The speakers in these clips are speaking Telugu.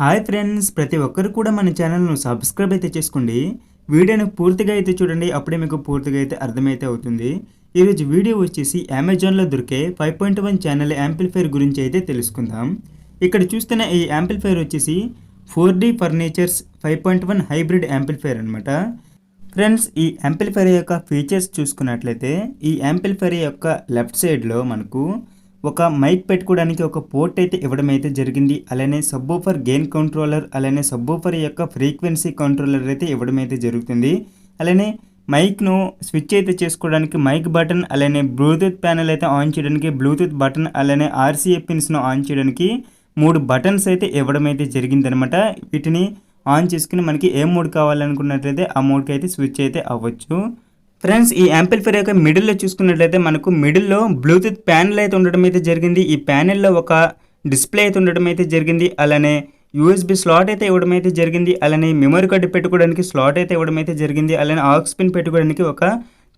హాయ్ ఫ్రెండ్స్ ప్రతి ఒక్కరు కూడా మన ఛానల్ను సబ్స్క్రైబ్ అయితే చేసుకోండి. వీడియోను పూర్తిగా అయితే చూడండి. అప్పుడే మీకు పూర్తిగా అయితే అర్థమైతే అవుతుంది. ఈరోజు వీడియో వచ్చేసి అమెజాన్లో దొరికే five point one channel amplifier గురించి అయితే తెలుసుకుందాం. ఇక్కడ చూస్తున్న ఈ యాంప్లిఫైర్ వచ్చేసి four D furnitures five point one hybrid amplifier అనమాట ఫ్రెండ్స్ ఈ యాంప్లిఫైర్ యొక్క ఫీచర్స్ చూసుకున్నట్లయితే ఈ యాంప్లిఫైర్ యొక్క లెఫ్ట్ సైడ్లో మనకు ఒక మైక్ పెట్టుకోవడానికి ఒక పోర్ట్ అయితే ఇవ్వడం అయితే జరిగింది. అలానే సబ్బూఫర్ గెయిన్ కంట్రోలర్ అలానే సబ్బూఫర్ యొక్క ఫ్రీక్వెన్సీ కంట్రోలర్ అయితే ఇవ్వడం అయితే జరుగుతుంది. అలానే మైక్ను స్విచ్ అయితే చేసుకోవడానికి మైక్ బటన్ అలానే బ్లూటూత్ ప్యానల్ అయితే ఆన్ చేయడానికి బ్లూటూత్ బటన్ అలానే ఆర్సీఏ పిన్స్ను ఆన్ చేయడానికి మూడు బటన్స్ అయితే ఇవ్వడం అయితే జరిగిందనమాట. వీటిని ఆన్ చేసుకుని మనకి ఏ మోడ్ కావాలనుకున్నట్లయితే ఆ మోడ్కి అయితే స్విచ్ అయితే అవ్వచ్చు. ఫ్రెండ్స్ ఈ యాంప్లిఫైర్ యొక్క మిడిల్లో చూసుకున్నట్లయితే మనకు మిడిల్లో బ్లూటూత్ ప్యానెల్ అయితే ఉండడం అయితే జరిగింది. ఈ ప్యానెల్లో ఒక డిస్ప్లే అయితే ఉండడం అయితే జరిగింది. అలానే యూఎస్బి స్లాట్ అయితే ఇవ్వడం అయితే జరిగింది. అలానే మెమరీ కార్డు పెట్టుకోవడానికి స్లాట్ అయితే ఇవ్వడం అయితే జరిగింది. అలానే ఆక్స్ పిన్ పెట్టుకోవడానికి ఒక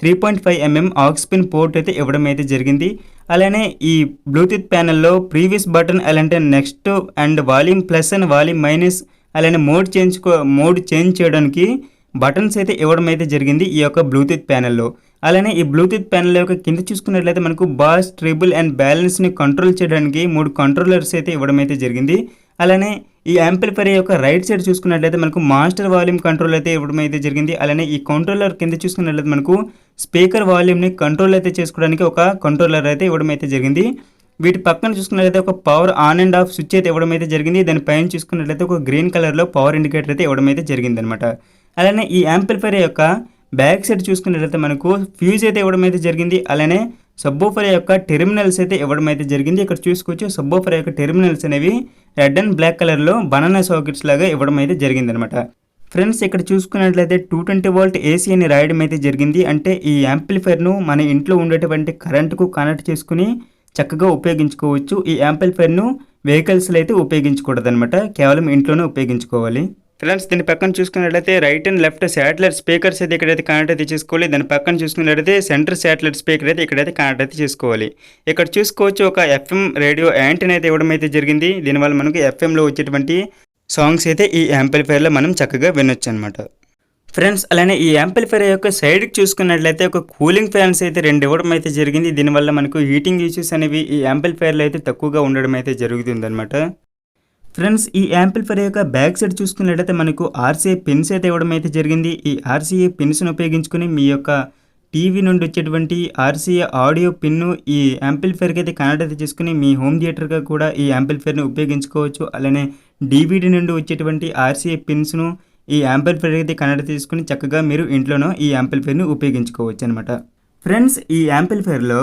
three point five MM aux pin port అయితే ఇవ్వడం అయితే జరిగింది. అలానే ఈ బ్లూటూత్ ప్యానెల్లో ప్రీవియస్ బటన్ అలాంటి next and volume plus and volume minus అలానే మోడ్ చేంజ్ మోడ్ చేంజ్ చేయడానికి బటన్స్ అయితే ఇవ్వడం అయితే జరిగింది ఈ యొక్క బ్లూటూత్ ప్యానెల్లో. అలానే ఈ బ్లూటూత్ ప్యానెల్ యొక్క కింద చూసుకున్నట్లయితే మనకు బాస్ ట్రిబుల్ అండ్ బ్యాలెన్స్ని కంట్రోల్ చేయడానికి మూడు కంట్రోలర్స్ అయితే ఇవ్వడం అయితే జరిగింది. అలానే ఈ యాంప్లిఫైర్ యొక్క రైట్ సైడ్ చూసుకున్నట్లయితే మనకు మాస్టర్ వాల్యూమ్ కంట్రోల్ అయితే ఇవ్వడం అయితే జరిగింది. అలానే ఈ కంట్రోలర్ కింద చూసుకున్నట్లయితే మనకు స్పీకర్ వాల్యూమ్ని కంట్రోల్ అయితే చేసుకోవడానికి ఒక కంట్రోలర్ అయితే ఇవ్వడం అయితే జరిగింది. వీటి పక్కన చూసుకున్నట్లయితే ఒక power on and off switch అయితే ఇవ్వడం అయితే జరిగింది. దాని పైన చూసుకున్నట్లయితే ఒక గ్రీన్ కలర్లో పవర్ ఇండికేటర్ అయితే ఇవ్వడం అయితే జరిగింది అనమాట అలానే ఈ యాంప్లిఫైర్ యొక్క బ్యాక్ సైడ్ చూసుకున్నట్లయితే మనకు ఫ్యూజ్ అయితే ఇవ్వడం అయితే జరిగింది. అలానే సబ్బోఫర్ యొక్క టెర్మినల్స్ అయితే ఇవ్వడం అయితే జరిగింది. ఇక్కడ చూసుకోవచ్చు సబ్బోఫర్ యొక్క టెర్మినల్స్ అనేవి రెడ్ అండ్ బ్లాక్ కలర్లో బనానా సాకెట్స్ లాగా ఇవ్వడం అయితే జరిగింది అనమాట ఫ్రెండ్స్ ఇక్కడ చూసుకున్నట్లయితే టూ ట్వంటీ వోల్ట్ ఏసీ అని రాయడం అయితే జరిగింది. అంటే ఈ యాంప్లిఫైర్ను మన ఇంట్లో ఉండేటువంటి కరెంటుకు కనెక్ట్ చేసుకుని చక్కగా ఉపయోగించుకోవచ్చు. ఈ యాంప్లిఫైర్ను వెహికల్స్లో అయితే ఉపయోగించకూడదు అనమాట కేవలం ఇంట్లోనే ఉపయోగించుకోవాలి. ఫ్రెండ్స్ దీని పక్కన చూసుకున్నట్లయితే right and left satellite speakers అయితే ఇక్కడైతే కనెక్ట్ అయితే చేసుకోవాలి. దాని పక్కన చూసుకున్నట్లయితే సెంటర్ శాటిలైట్ స్పీకర్ అయితే ఇక్కడైతే కనెక్ట్ అయితే చేసుకోవాలి. ఇక్కడ చూసుకోవచ్చు ఒక ఎఫ్ఎం రేడియో యాంటీన్ అయితే ఇవ్వడం అయితే జరిగింది. దీనివల్ల మనకు ఎఫ్ఎంలో వచ్చేటువంటి సాంగ్స్ అయితే ఈ యాంప్లిఫైర్లో మనం చక్కగా వినొచ్చు అనమాట ఫ్రెండ్స్ అలానే ఈ యాంప్లిఫైర్ యొక్క సైడ్కి చూసుకున్నట్లయితే ఒక కూలింగ్ ఫ్యాన్స్ అయితే రెండు ఇవ్వడం అయితే జరిగింది. దీనివల్ల మనకు హీటింగ్ ఇష్యూస్ అనేవి ఈ యాంప్లిఫైర్లో అయితే తక్కువగా ఉండడం అయితే జరుగుతుంది అనమాట ఫ్రెండ్స్ ఈ యాంప్లిఫైర్ యొక్క బ్యాక్ సైడ్ చూసుకున్నట్లయితే మనకు ఆర్సీఏ పిన్స్ అయితే ఇవ్వడం అయితే జరిగింది. ఈ ఆర్సీఏ పిన్స్ను ఉపయోగించుకుని మీ యొక్క టీవీ నుండి వచ్చేటువంటి ఆర్సీఏ ఆడియో పిన్ను ఈ యాంప్లిఫైర్కి అయితే కనెక్ట్ అయితే చేసుకుని మీ హోమ్ థియేటర్గా కూడా ఈ యాంప్లిఫైర్ని ఉపయోగించుకోవచ్చు. అలానే డీవీడీ నుండి వచ్చేటువంటి ఆర్సీఏ పిన్స్ను ఈ యాంప్లిఫైర్ అయితే కనెక్ట్ చేసుకుని చక్కగా మీరు ఇంట్లోనూ ఈ యాంప్లిఫైర్ని ఉపయోగించుకోవచ్చు అనమాట ఫ్రెండ్స్ ఈ యాంప్లిఫైర్లో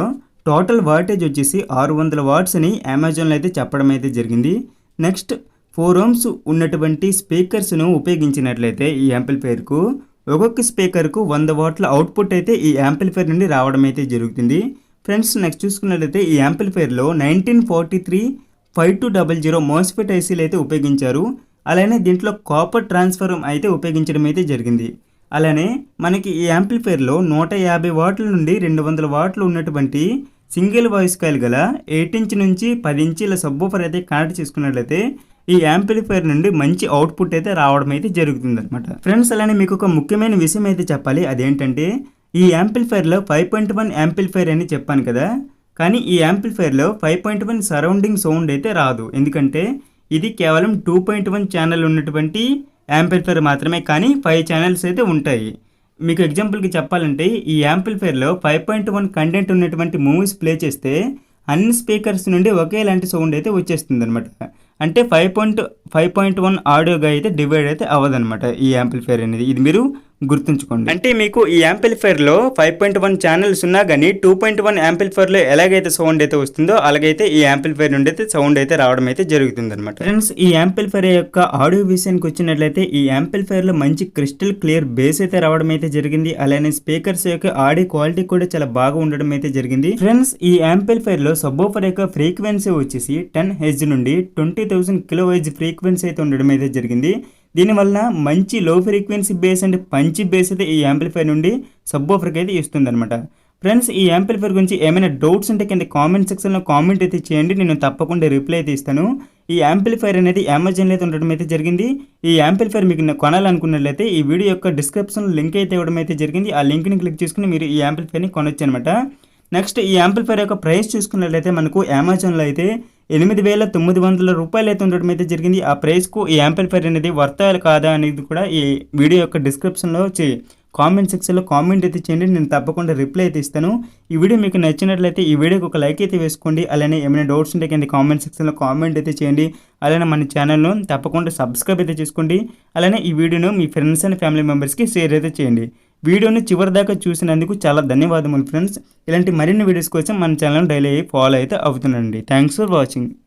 టోటల్ వాటేజ్ వచ్చేసి ఆరు వందల వాట్స్ని అమెజాన్లో అయితే చెప్పడం అయితే జరిగింది. నెక్స్ట్ ఫోర్ ఓమ్స్ ఉన్నటువంటి స్పీకర్స్ను ఉపయోగించినట్లయితే ఈ యాంప్లిఫైర్కు ఒక్కొక్క స్పీకర్కు వంద వాట్ల అవుట్పుట్ అయితే ఈ యాంప్లిఫైర్ నుండి రావడం అయితే జరుగుతుంది. ఫ్రెండ్స్ నెక్స్ట్ చూసుకున్నట్లయితే ఈ యాంప్లిఫైర్లో nineteen forty three five two double zero MOSFET ఐసీలు అయితే ఉపయోగించారు. అలానే దీంట్లో కాపర్ ట్రాన్స్ఫర్మ్ అయితే ఉపయోగించడం అయితే జరిగింది. అలానే మనకి ఈ యాంప్లిఫైర్లో నూట యాభై వాట్ల నుండి రెండు వందల వాట్లు ఉన్నటువంటి సింగిల్ వాయిస్ కాయిల్ గల ఎయిట్ ఇంచ్ నుంచి పది ఇంచీల సబ్బూఫర్ అయితే కనెక్ట్ చేసుకున్నట్లయితే ఈ యాంప్లిఫైర్ నుండి మంచి అవుట్పుట్ అయితే రావడం అయితే జరుగుతుంది అనమాట ఫ్రెండ్స్ అలానే మీకు ఒక ముఖ్యమైన విషయం అయితే చెప్పాలి. అదేంటంటే ఈ యాంప్లిఫైర్లో ఫైవ్ పాయింట్ వన్ యాంప్లిఫైర్ అని చెప్పాను కదా. కానీ ఈ యాంప్లిఫైర్లో five point one surrounding sound అయితే రాదు. ఎందుకంటే ఇది కేవలం టూ పాయింట్ వన్ ఛానల్ ఉన్నటువంటి యాంప్లిఫైర్ మాత్రమే. కానీ ఫైవ్ ఛానల్స్ అయితే ఉంటాయి. మీకు ఎగ్జాంపుల్కి చెప్పాలంటే ఈ యాంప్లిఫైర్లో ఫైవ్ పాయింట్ వన్ కంటెంట్ ఉన్నటువంటి మూవీస్ ప్లే చేస్తే అన్ని స్పీకర్స్ నుండి ఒకేలాంటి సౌండ్ అయితే వచ్చేస్తుంది అనమాట అంటే five point five point one ఆడియోగా అయితే డివైడ్ అయితే అవ్వదన్నమాట ఈ యాంప్లిఫైర్ అనేది. ఇది మీరు గుర్తుంచుకోండి. అంటే మీకు ఈ యాంప్లిఫైర్లో ఫైవ్ పాయింట్ వన్ ఛానల్స్ ఉన్నా కానీ టూ పాయింట్ వన్ యాంప్లిఫైర్లో ఎలాగైతే సౌండ్ అయితే వస్తుందో అలాగైతే ఈ యాంప్లిఫైర్ నుండి అయితే సౌండ్ అయితే రావడం అయితే జరుగుతుంది అనమాట ఫ్రెండ్స్ ఈ యాంప్లిఫైర్ యొక్క ఆడియో విషయానికి వచ్చినట్లయితే ఈ యాంప్లిఫైర్లో మంచి క్రిస్టల్ క్లియర్ బేస్ అయితే రావడం అయితే జరిగింది. అలానే స్పీకర్స్ యొక్క ఆడియో క్వాలిటీ కూడా చాలా బాగా ఉండడం అయితే జరిగింది. ఫ్రెండ్స్ ఈ యాంప్లిఫైర్లో సబ్బోఫర్ యొక్క ఫ్రీక్వెన్సీ వచ్చేసి టెన్ హెజ్ నుండి twenty thousand kilo wise frequency అయితే ఉండడం అయితే జరిగింది. దీనివల్ల మంచి low frequency bass and punchy bass అయితే ఈ యాంప్లిఫైర్ నుండి సబ్బోఫర్కి అయితే ఇస్తుంది అనమాట ఫ్రెండ్స్ ఈ యాంప్లిఫైర్ గురించి ఏమైనా డౌట్స్ ఉంటే కింద కామెంట్ సెక్షన్లో కామెంట్ అయితే చేయండి. నేను తప్పకుండా రిప్లై అయితే ఇస్తాను. ఈ యాంప్లిఫైర్ అనేది అమెజాన్లో అయితే ఉండడం అయితే జరిగింది. ఈ యాంప్లిఫైర్ మీకు కొనాలనుకున్నట్లయితే ఈ వీడియో యొక్క డిస్క్రిప్షన్లో లింక్ అయితే ఇవ్వడం అయితే జరిగింది. ఆ లింక్ని క్లిక్ చేసుకుని మీరు ఈ యాంప్లిఫైర్ని కొనొచ్చు అనమాట నెక్స్ట్ ఈ యాంప్లిఫైర్ యొక్క ప్రైస్ చూసుకున్నట్లయితే మనకు అమెజాన్లో అయితే ఎనిమిది వేల తొమ్మిది వందల రూపాయలు అయితే ఉండడం అయితే జరిగింది. ఆ ప్రైస్కు ఈ యాంప్లిఫైర్ అనేది వర్తాలు కాదా అనేది కూడా ఈ వీడియో యొక్క డిస్క్రిప్షన్లో చే కామెంట్ సెక్షన్లో కామెంట్ అయితే చేయండి. నేను తప్పకుండా రిప్లై అయితే ఇస్తాను. ఈ వీడియో మీకు నచ్చినట్లయితే ఈ వీడియోకి ఒక లైక్ అయితే వేసుకోండి. అలానే ఏమైనా డౌట్స్ ఉంటే కింద కామెంట్ సెక్షన్లో కామెంట్ అయితే చేయండి. అలానే మన ఛానల్ను తప్పకుండా సబ్స్క్రైబ్ అయితే చేసుకోండి. అలానే ఈ వీడియోను మీ ఫ్రెండ్స్ అండ్ ఫ్యామిలీ మెంబర్స్కి షేర్ అయితే చేయండి. వీడియోని చివరి దాకా చూసినందుకు చాలా ధన్యవాదములు ఫ్రెండ్స్ ఇలాంటి మరిన్ని వీడియోస్ కోసం మన ఛానల్ డైలీ ఫాలో అయితే అవుతుండండి. Thanks for watching